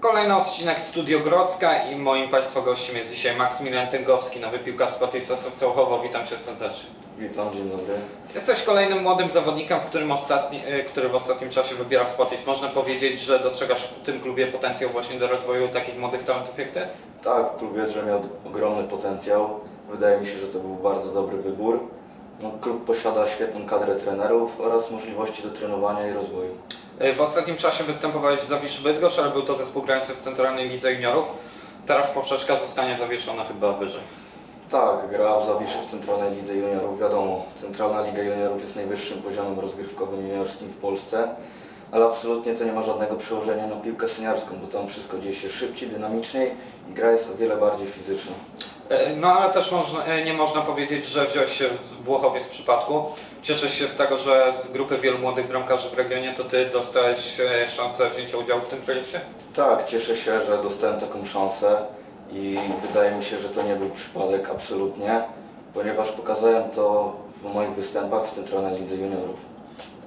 Kolejny odcinek Studio Grodzka i moim Państwa gościem jest dzisiaj Maksymilian Tęgowski, nowy piłkarz Sportista Sowcełchowo. Witam Cię serdecznie. Witam, dzień dobry. Jesteś kolejnym młodym zawodnikiem, w którym ostatni, e, który w ostatnim czasie wybiera Sportist. Można powiedzieć, że dostrzegasz w tym klubie potencjał właśnie do rozwoju takich młodych talentów jak Ty? Tak, klub Wiedrze miał ogromny potencjał. Wydaje mi się, że to był bardzo dobry wybór. No, klub posiada świetną kadrę trenerów oraz możliwości do trenowania i rozwoju. E, W ostatnim czasie występowałeś w Zawiszy Bydgoszcz, ale był to zespół grający w Centralnej Lidze Juniorów. Teraz poprzeczka zostanie zawieszona chyba wyżej. Tak, gra w Zawiszy w Centralnej Lidze Juniorów. Wiadomo, Centralna Liga Juniorów jest najwyższym poziomem rozgrywkowym juniorskim w Polsce, ale absolutnie to nie ma żadnego przełożenia na piłkę seniorską, bo tam wszystko dzieje się szybciej, dynamiczniej i gra jest o wiele bardziej fizyczna. E, No ale też można, e, nie można powiedzieć, że wziąłeś się z Włochowie z przypadku. Cieszę się z tego, że z grupy wielu młodych bramkarzy w regionie to Ty dostałeś e, szansę wzięcia udziału w tym projekcie? Tak, cieszę się, że dostałem taką szansę i wydaje mi się, że to nie był przypadek absolutnie, ponieważ pokazałem to w moich występach w Centralnej Lidze Juniorów.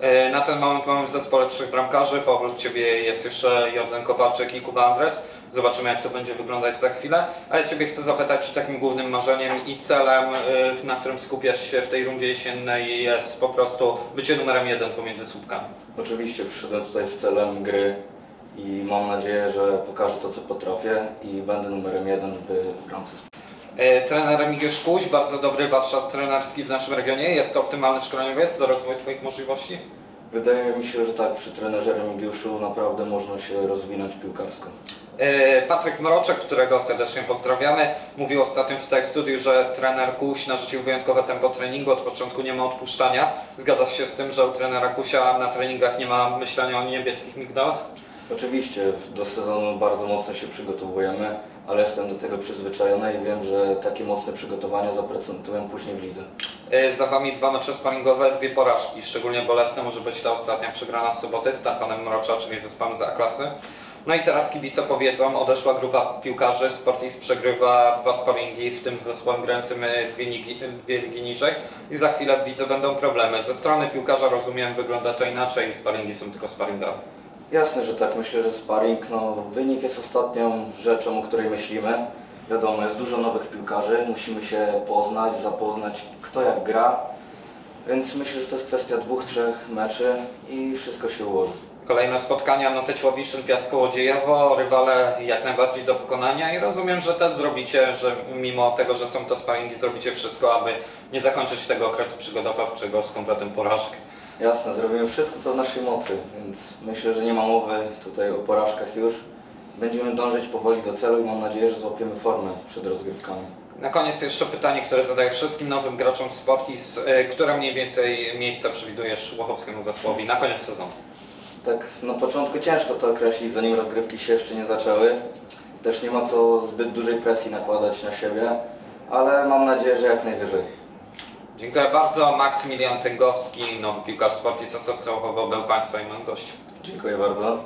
E, Na ten moment mamy w zespole trzech bramkarzy. Oprócz Ciebie jest jeszcze Jordan Kowalczyk i Kuba Andres. Zobaczymy jak to będzie wyglądać za chwilę. Ale Ciebie chcę zapytać, czy takim głównym marzeniem i celem, e, na którym skupiasz się w tej rundzie jesiennej jest po prostu bycie numerem jeden pomiędzy słupkami? Oczywiście przyszedłem tutaj z celem gry i mam nadzieję, że pokażę to, co potrafię i będę numerem jeden w bramce. E, Trener Remigiusz Kuś, bardzo dobry warsztat trenerski w naszym regionie. Jest to optymalny szkoleniowiec do rozwoju Twoich możliwości? Wydaje mi się, że tak, przy trenerze Remigiuszu naprawdę można się rozwinąć piłkarsko. E, Patryk Mroczek, którego serdecznie pozdrawiamy, mówił ostatnio tutaj w studiu, że trener Kuś narzucił wyjątkowe tempo treningu, od początku nie ma odpuszczania. Zgadzasz się z tym, że u trenera Kusia na treningach nie ma myślenia o niebieskich migdałach? Oczywiście do sezonu bardzo mocno się przygotowujemy, ale jestem do tego przyzwyczajony i wiem, że takie mocne przygotowania zaprezentują później w lidze. E, Za Wami dwa mecze sparingowe, dwie porażki. Szczególnie bolesne może być ta ostatnia przegrana z soboty z Tarpanem Mrocza, czyli zespołem z A-klasy. No i teraz kibice powiedzą, odeszła grupa piłkarzy, Sportis przegrywa dwa sparingi, w tym z zespołem grającym e, dwie ligi, dwie ligi niżej i za chwilę w lidze będą problemy. Ze strony piłkarza rozumiem, wygląda to inaczej sparingi są tylko sparingowe. Jasne, że tak. Myślę, że sparring, no wynik jest ostatnią rzeczą, o której myślimy. Wiadomo, jest dużo nowych piłkarzy, musimy się poznać, zapoznać kto jak gra. Więc myślę, że to jest kwestia dwóch, trzech meczy i wszystko się ułoży. Kolejne spotkania, no Noteć Łowiszyn, Piasko Łodziejowo, rywale jak najbardziej do pokonania i rozumiem, że też zrobicie, że mimo tego, że są to sparingi, zrobicie wszystko, aby nie zakończyć tego okresu przygotowawczego z kompletem porażek. Jasne, zrobimy wszystko co w naszej mocy, więc myślę, że nie ma mowy tutaj o porażkach już. Będziemy dążyć powoli do celu i mam nadzieję, że złapiemy formę przed rozgrywkami. Na koniec jeszcze pytanie, które zadaję wszystkim nowym graczom w Sportis. Y, Które mniej więcej miejsca przewidujesz Łochowskiemu zespołowi na koniec sezonu? Tak na początku ciężko to określić, zanim rozgrywki się jeszcze nie zaczęły. Też nie ma co zbyt dużej presji nakładać na siebie, ale mam nadzieję, że jak najwyżej. Dziękuję bardzo. Maksymilian Tęgowski, nowy piłkarz Sportis Sosowca był Państwa i moim gościem. Dziękuję bardzo.